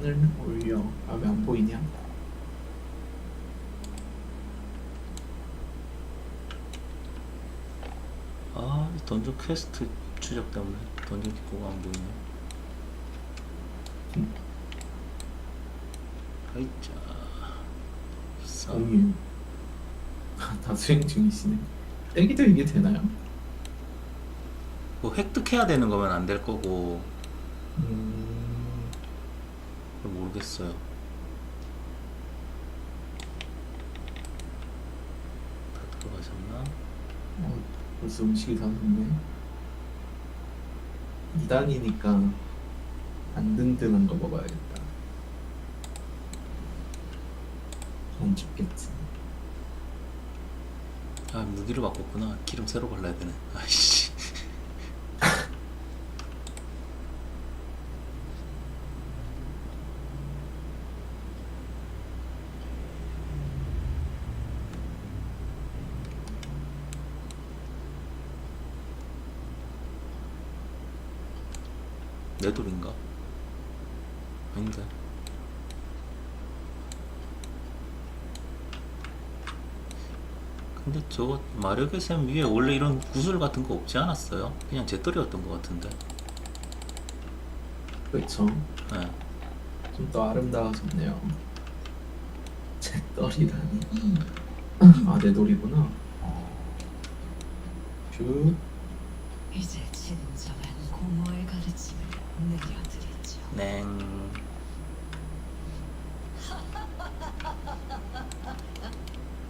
손을 올려. 아 왜 안 보이냐? 아, 이 던전 퀘스트 추적 때문에 던전 기포가 안 보이네. 음. 아이자. 싸. 공유. 다 수행 중이시네. 애기도 이게 되나요? 뭐 획득해야 되는 거면 안 될 거고 음, 모르겠어요. 다 들어가셨나? 어, 벌써 음식이 다 됐네. 2단이니까 안 든든한 거 먹어야겠다. 안 죽겠지. 아 무기를 바꿨구나. 기름 새로 발라야 되네. 아이씨. 내 돌인가? 아닌데. 근데 저거 마력의 샘 위에 원래 이런 구슬 같은 거 없지 않았어요? 그냥 제떨이었던 것 같은데. 그렇죠. 네. 좀 더 아름다워졌네요. 제 떨이라니. 아, 내 돌이구나. 뷰. 이제 진정한 공허의 가르침을 내려드리죠. 냉.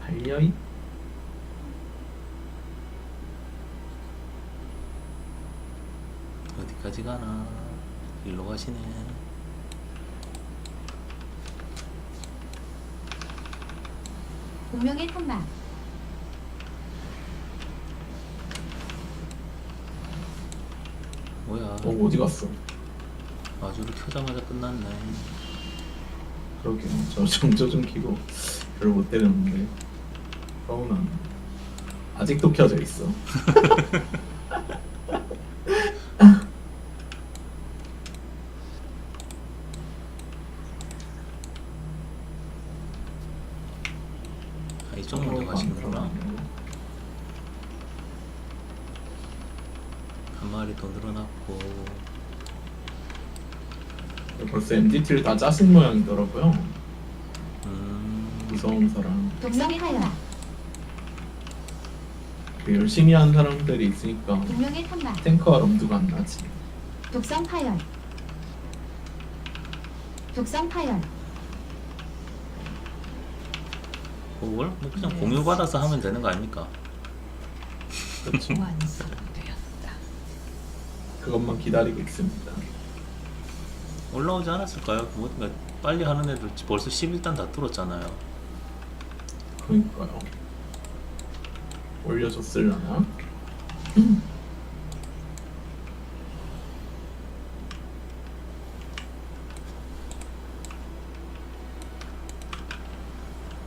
반려이? 어디까지 가나? 일로 가시네. 운명의 탐막 뭐야? 어, 어디 갔어? 마주를 켜자마자 끝났네. 그러게요. 저 정조 좀 키고 별로 못 때렸는데. 서운하네. 아직도 켜져 있어. 벌써 MDT를 다 짜신 모양이더라고요. 음. 무서운 사람. 동성의 하여 그 열심히 한 사람들이 있으니까 탱커와 럼두가 안 나지. 독성 파열 독성 파열 그걸 뭐 그냥 공유 받아서 하면 되는 거 아닙니까? 그렇죠. 완성되었다. 그것만 기다리고 있습니다. 올라오지 않았을까요? 뭐 그러니까 빨리 하는 애들 벌써 11단 다 뚫었잖아요. 그러니까요. 올려줬을라나?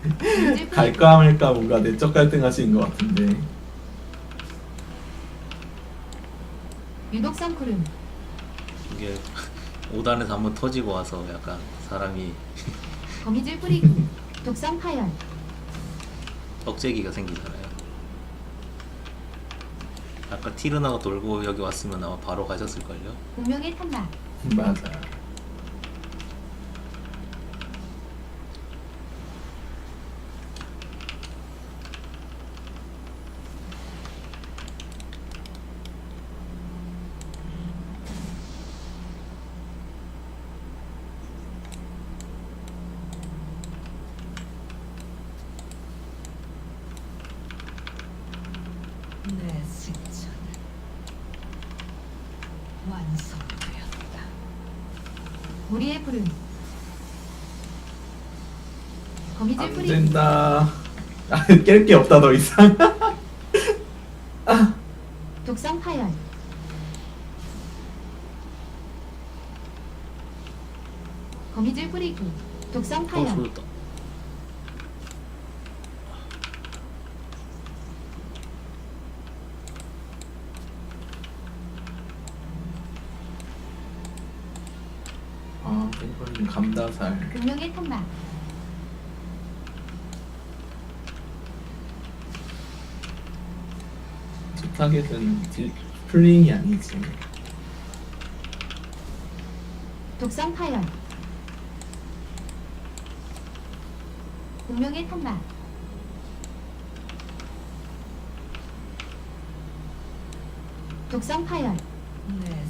인질 갈까 말까 뭔가 내적 갈등하시는 것 같은데 유독성 구름 이게 5단에서 한 번 터지고 와서 약간 사람이 거미줄 뿌리기 독성 파열 억제기가 생기잖아요. 아까 티르나가 돌고 여기 왔으면 아마 바로 가셨을걸요? 운명의 탐막 맞아. 내 승천은 완성되었다. 우리의 구름 거미줄 안 뿌리기 된다. 아, 깰 게 없다 더 이상. 독성 파열 거미줄 뿌리기 독성 어, 파열 쏟았다. 아, 탱커 그럼 감다살. 운명의 탄막 첫 타겟은 딜, 플링이 아니지. 독성 파열. 운명의 탄막 독성 파열. 내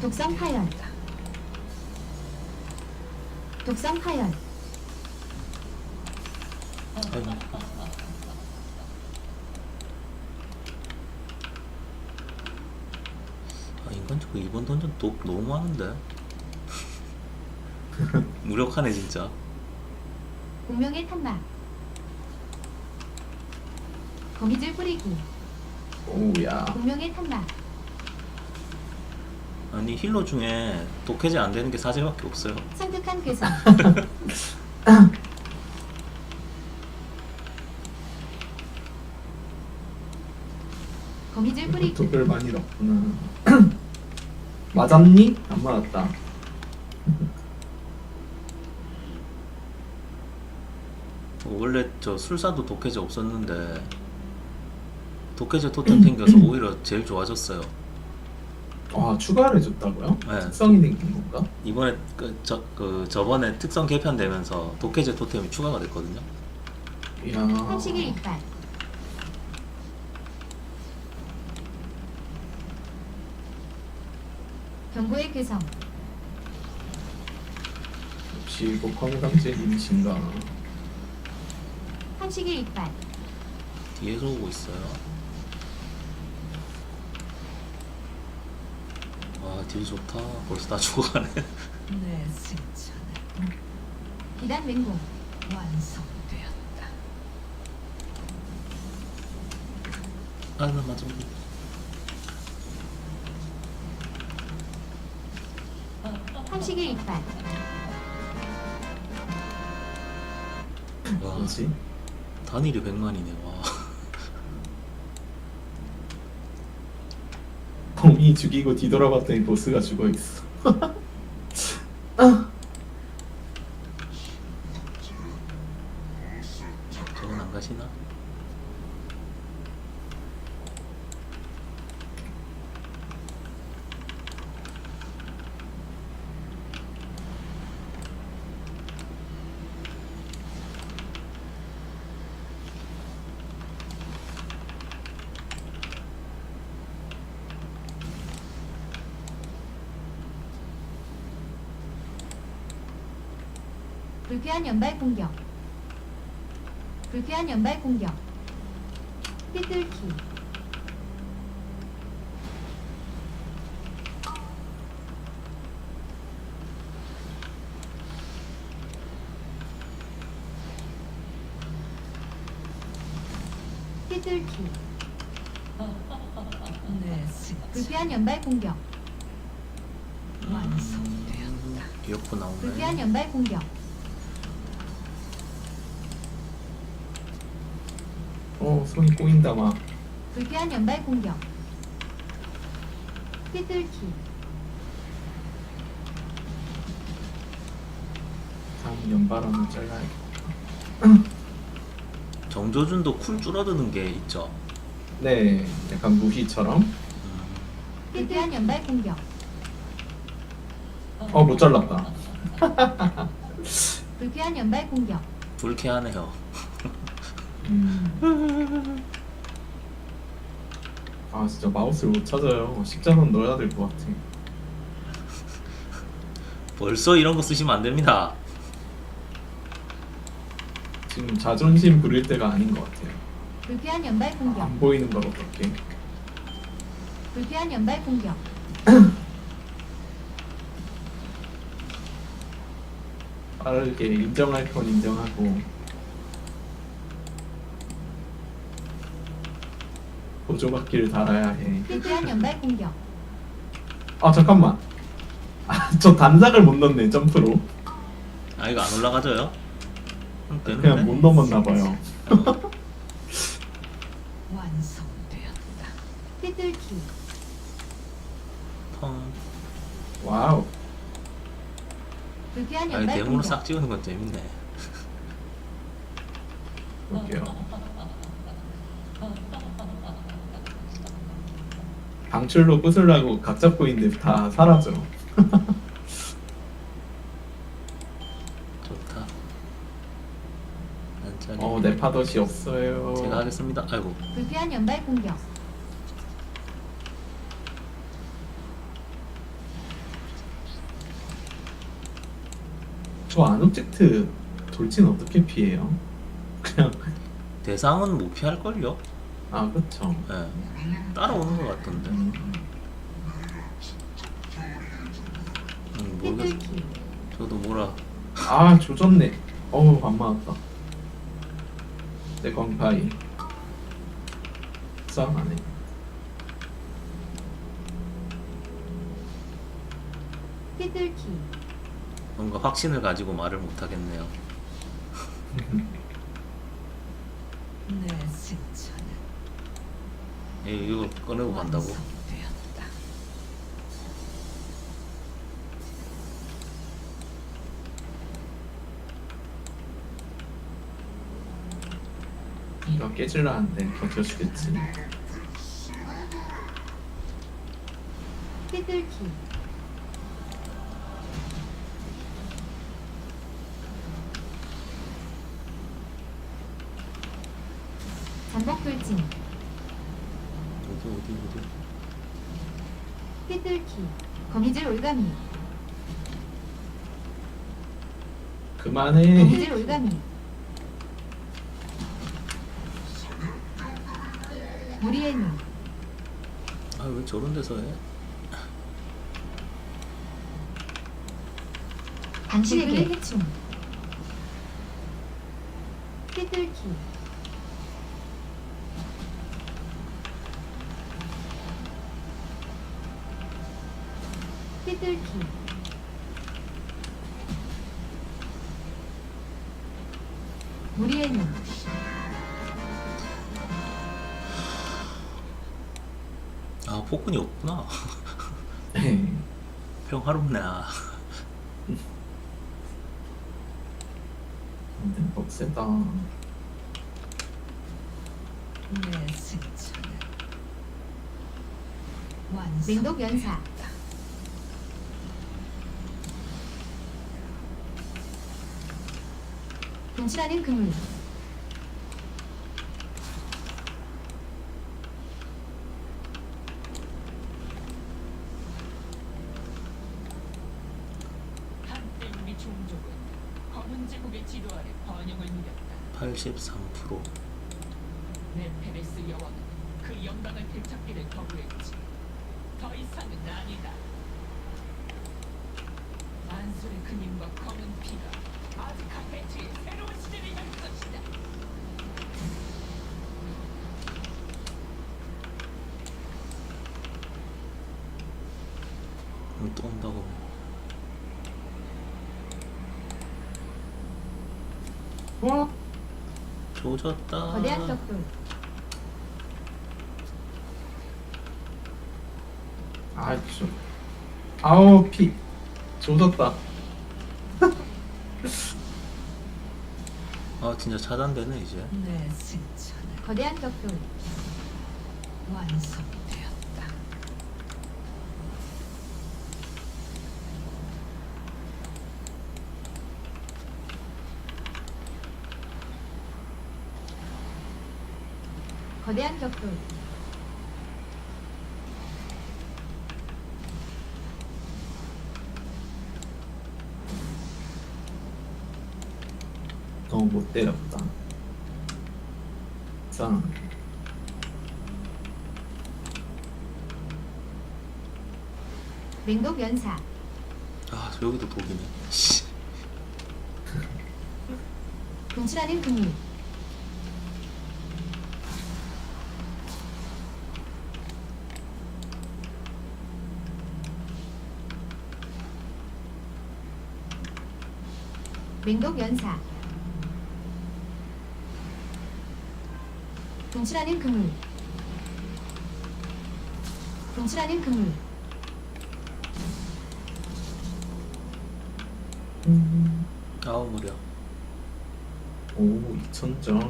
독성 파열. 독성 파열. 아 인간적으로 이번 던전 독 너무 많은데? 무력하네 진짜. 운명의 탄막. 거미줄 뿌리기. 오우야. 운명의 탄막 아니 힐러 중에 독해제 안 되는 게 사제밖에 없어요 성득한 괴성 거미줄 뿌리기 독을 많이 넣구나. 맞았니? 안 맞았다. 원래 저 술사도 독해제 없었는데 독해제 토템 생겨서 오히려 제일 좋아졌어요 아 추가를 해줬다고요? 네. 특성이 생긴 건가? 이번에 그, 저, 그 저번에 특성 개편되면서 독해제 토템이 추가가 됐거든요 이야. 한식의 이빨 경고의 괴성 역시 이거 건강제 임신가. 한식의 이빨 뒤에서 오고 있어요 딜 좋다. 벌써 다 죽어가네. 내 승천은 비단 맹공 완성되었다. 아 나 맞아 한식의 이빨. 와 뭐지? 단일이 100만이네. 와 죽이고 뒤돌아봤더니 보스가 죽어 있어. 저건 안 가시나? 불쾌한 연발 공격. 불쾌한 연발 공격. 삐뚤기. 삐뚤기. 내 승천 불쾌한 연발 공격. 완성되었다. 이어폰 나오네. 불쾌한 연발 공격 어 손이 꼬인다 막. 불쾌한 연발 공격 삐뚤기 다음 연발하면 잘라야겠다. 정조준도 쿨 줄어드는 게 있죠 네, 약간 무희처럼. 음, 불쾌한 연발 공격 어 못 잘랐다. 불쾌한 연발 공격 불쾌하네요 음. 아 진짜 마우스를 못 찾아요. 십자만 넣어야 될 것 같아. 벌써 이런 거 쓰시면 안 됩니다 지금 자존심 부릴 때가 아닌 것 같아요. 불쾌한 연발 공격 안 보이는 걸 어떻게? 불쾌한 연발 공격 빠르게 인정할 건 인정하고 보조바퀴를 달아야 해. 불쾌한 연발 공격 아 잠깐만. 아, 저 단작을 못 넣네 점프로. 아 이거 안 올라가져요? 음, 그냥 되는데? 못 넘었나 봐요. 완성되었다. 삐뚤기 펑 와우. 불쾌한 아니 연발 대문으로 공격 싹 찍는 건 재밌네. 볼게요. 방출로 부술라고 각 잡고 있는데 다 사라져. 좋다. 안짜리. 어, 내 파덧이 없어요. 제가 하겠습니다. 아이고 불쾌한 연발 공격 저 안옵젝트 돌진 어떻게 피해요? 그냥 대상은 못 피할 걸요. 아 그쵸. 예. 따라오는 것 같던데. 음, 모르겠어. 휘둘기 저도 뭐라 아 조졌네. 어우 안 맞았다. 내 광파이. 싸움하네. 휘둘기 뭔가 확신을 가지고 말을 못 하겠네요. 내 승천은 예, 이거 꺼내고 간다고. 이거 깨질라 하는데 버텨주겠지. 휘둘기 잠복 돌진 어디 어디 어디. 휘둘기. 거미줄 올가미. 그만해. 거미줄 올가미. 무리의 눈 아 왜 저런 데서 해? 당신에게 해충. 휘둘기 무리의 눈아 폭군이 없구나. 에이, 평화롭네. 아. 근데 빡세다. 내 승천은 완성. 맹독 연사 분출하는 그물 한때 우리 종족은 검은 제국의 지도 아래 번영을 누렸다. 83%. 네페레스 여왕은 그 영광을 되찾기를 거부했지. 더 이상은 아니다. 만술의 근임과 검은 피가 또 온다고. 와, 조졌다. 거대한 벽돌 아 좀. 아우 피. 조졌다. 아 진짜 차단되네 이제. 내 승천은 거대한 벽돌 완성되었다. 거대한 벽돌 못 때렸다. 짱. 맹독 연사 아 여기도 독이네. 씨. 분출하는 그물 맹독 연사 분출하는 그물 분출하는 그물 음. 아우 무려 오 2,000점.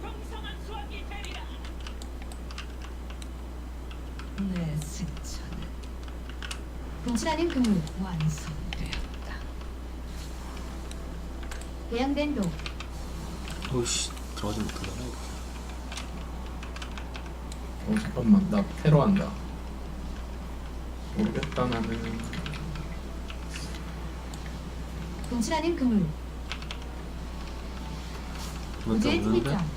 풍성한 수확이 되리라. 내 승천은 분출하는 그물 완성되었다. 배양된 독 오이씨 들어가지 못하잖아 이거 어 잠깐만 나 테러 한다. 모르겠다 나는. 분출하는 그물 우주의 없는데? 특이점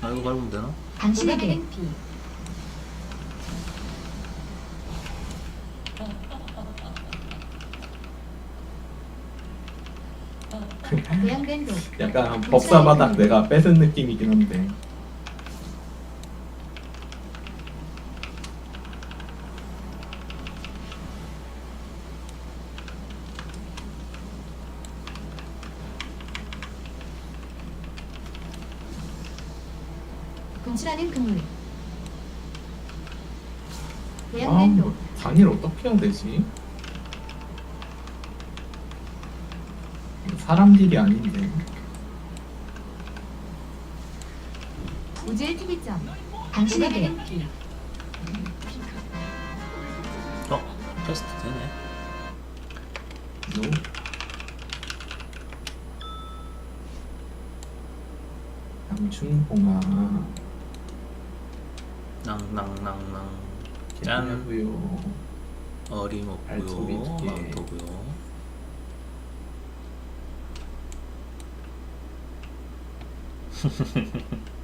나 이거 밟으면 되나? 당신에게 약간 법사 바닥 내가 뺏은 느낌이긴 한데. 하는 그물 아, 배양된 뭐독 단일 어떻게 해야 되지? 사람 딜이 아닌데. 우주의 특이점 당신에게 피 어? 테스트 되네 노. 양춘봉아. 낭낭낭낭 짠 짠고요. 어림없고요 발톱이 예. 망토고요